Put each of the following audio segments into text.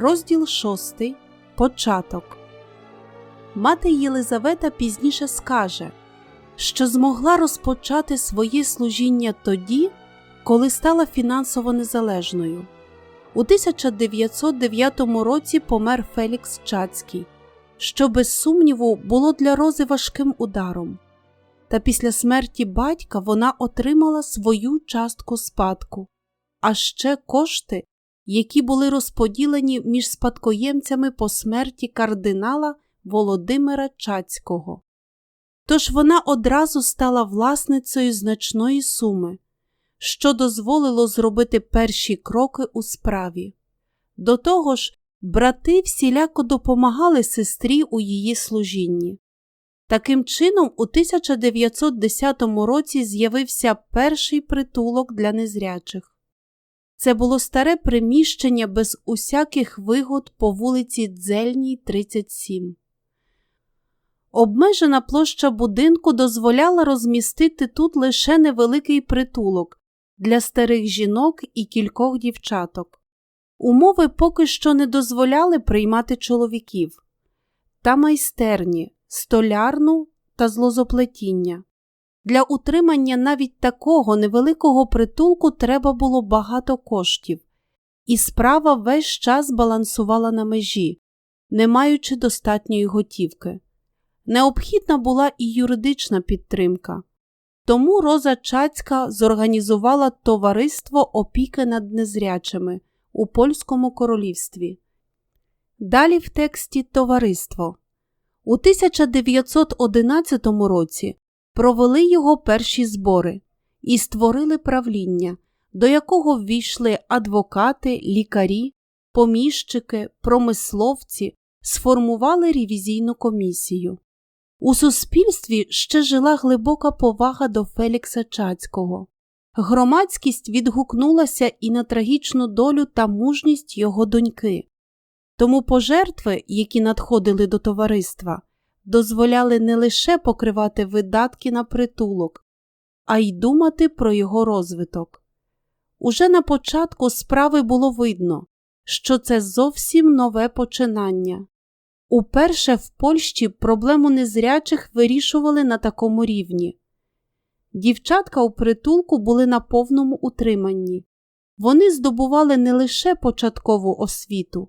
Розділ 6. Початок. Мати Єлизавета пізніше скаже, що змогла розпочати своє служіння тоді, коли стала фінансово незалежною. У 1909 році помер Фелікс Чацький, що без сумніву було для Рози важким ударом. Та після смерті батька вона отримала свою частку спадку, а ще кошти, які були розподілені між спадкоємцями по смерті кардинала Володимира Чацького. Тож вона одразу стала власницею значної суми, що дозволило зробити перші кроки у справі. До того ж, брати всіляко допомагали сестрі у її служінні. Таким чином, у 1910 році з'явився перший притулок для незрячих. Це було старе приміщення без усяких вигод по вулиці Дзельній, 37. Обмежена площа будинку дозволяла розмістити тут лише невеликий притулок для старих жінок і кількох дівчаток. Умови поки що не дозволяли приймати чоловіків та майстерні, столярну та злозоплетіння. Для утримання навіть такого невеликого притулку треба було багато коштів, і справа весь час балансувала на межі, не маючи достатньої готівки. Необхідна була і юридична підтримка. Тому Роза Чацька зорганізувала товариство опіки над незрячими у Польському королівстві. Далі в тексті Товариство. У 1911 році провели його перші збори і створили правління, до якого ввійшли адвокати, лікарі, поміщики, промисловці, сформували ревізійну комісію. У суспільстві ще жила глибока повага до Фелікса Чацького. Громадськість відгукнулася і на трагічну долю та мужність його доньки. Тому пожертви, які надходили до товариства, дозволяли не лише покривати видатки на притулок, а й думати про його розвиток. Уже на початку справи було видно, що це зовсім нове починання. Уперше в Польщі проблему незрячих вирішували на такому рівні. Дівчатка у притулку були на повному утриманні. Вони здобували не лише початкову освіту,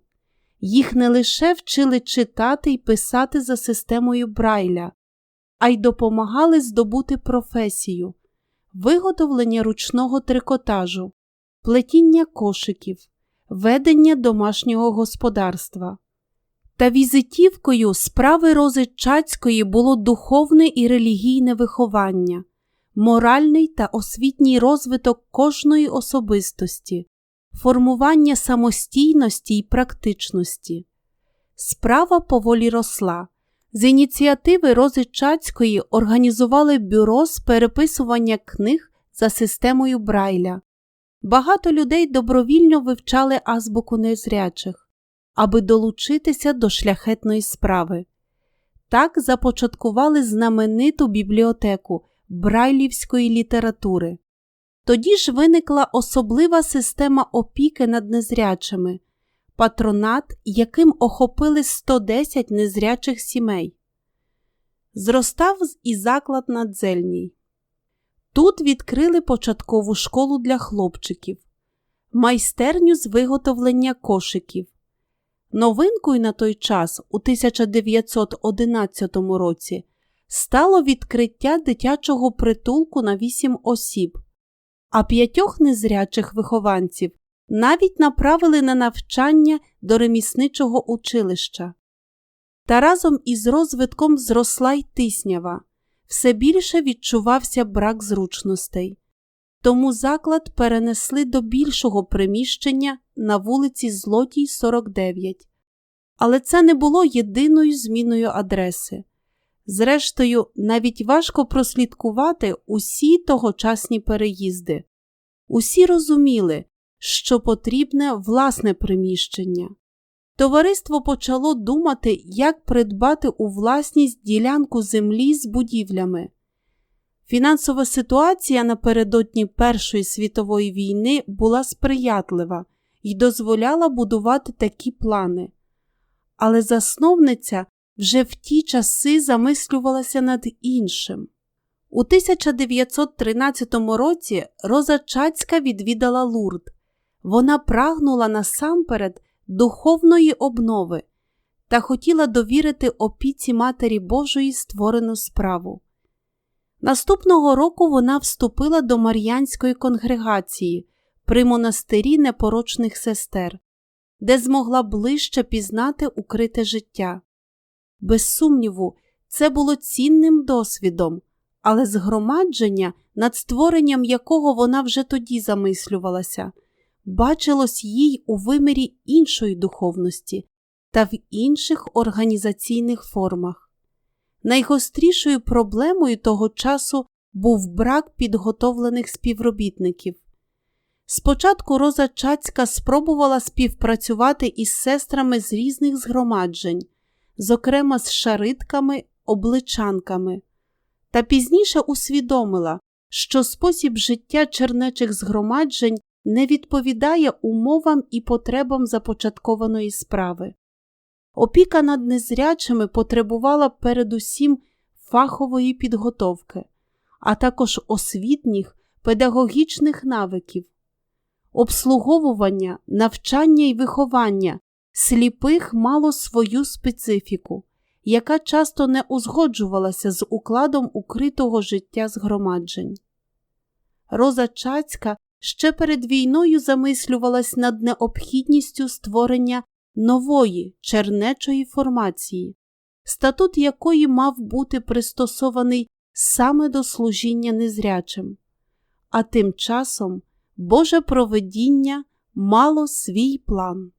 їх не лише вчили читати і писати за системою Брайля, а й допомагали здобути професію, виготовлення ручного трикотажу, плетіння кошиків, ведення домашнього господарства. Та візитівкою справи Рози було духовне і релігійне виховання, моральний та освітній розвиток кожної особистості, формування самостійності і практичності. Справа поволі росла. З ініціативи Рози Чацької організували бюро з переписування книг за системою Брайля. Багато людей добровільно вивчали азбуку незрячих, аби долучитися до шляхетної справи. Так започаткували знамениту бібліотеку брайлівської літератури. Тоді ж виникла особлива система опіки над незрячими, патронат, яким охопили 110 незрячих сімей. Зростав і заклад на Дзельній. Тут відкрили початкову школу для хлопчиків, майстерню з виготовлення кошиків. Новинкою на той час, у 1911 році, стало відкриття дитячого притулку на 8 осіб а п'ятьох незрячих вихованців навіть направили на навчання до ремісничого училища. Та разом із розвитком зросла й тиснява, все більше відчувався брак зручностей. Тому заклад перенесли до більшого приміщення на вулиці Злотій, 49. Але це не було єдиною зміною адреси. Зрештою, навіть важко прослідкувати усі тогочасні переїзди. Усі розуміли, що потрібне власне приміщення. Товариство почало думати, як придбати у власність ділянку землі з будівлями. Фінансова ситуація напередодні Першої світової війни була сприятлива, й дозволяла будувати такі плани. Але засновниця вже в ті часи замислювалася над іншим. У 1913 році Роза Чацька відвідала Лурд. Вона прагнула насамперед духовної обнови та хотіла довірити опіці Матері Божої створену справу. Наступного року вона вступила до Мар'янської конгрегації при монастирі непорочних сестер, де змогла ближче пізнати укрите життя. Без сумніву, це було цінним досвідом, але згромадження, над створенням якого вона вже тоді замислювалася, бачилось їй у вимірі іншої духовності та в інших організаційних формах. Найгострішою проблемою того часу був брак підготовлених співробітників. Спочатку Роза Чацька спробувала співпрацювати із сестрами з різних згромаджень, зокрема з шаритками, обличанками, та пізніше усвідомила, що спосіб життя чернечих згромаджень не відповідає умовам і потребам започаткованої справи. Опіка над незрячими потребувала передусім фахової підготовки, а також освітніх педагогічних навиків, обслуговування, навчання і виховання сліпих мало свою специфіку, яка часто не узгоджувалася з укладом укритого життя згромаджень. Роза Чацька ще перед війною замислювалась над необхідністю створення нової чернечої формації, статут якої мав бути пристосований саме до служіння незрячим. А тим часом Боже провидіння мало свій план.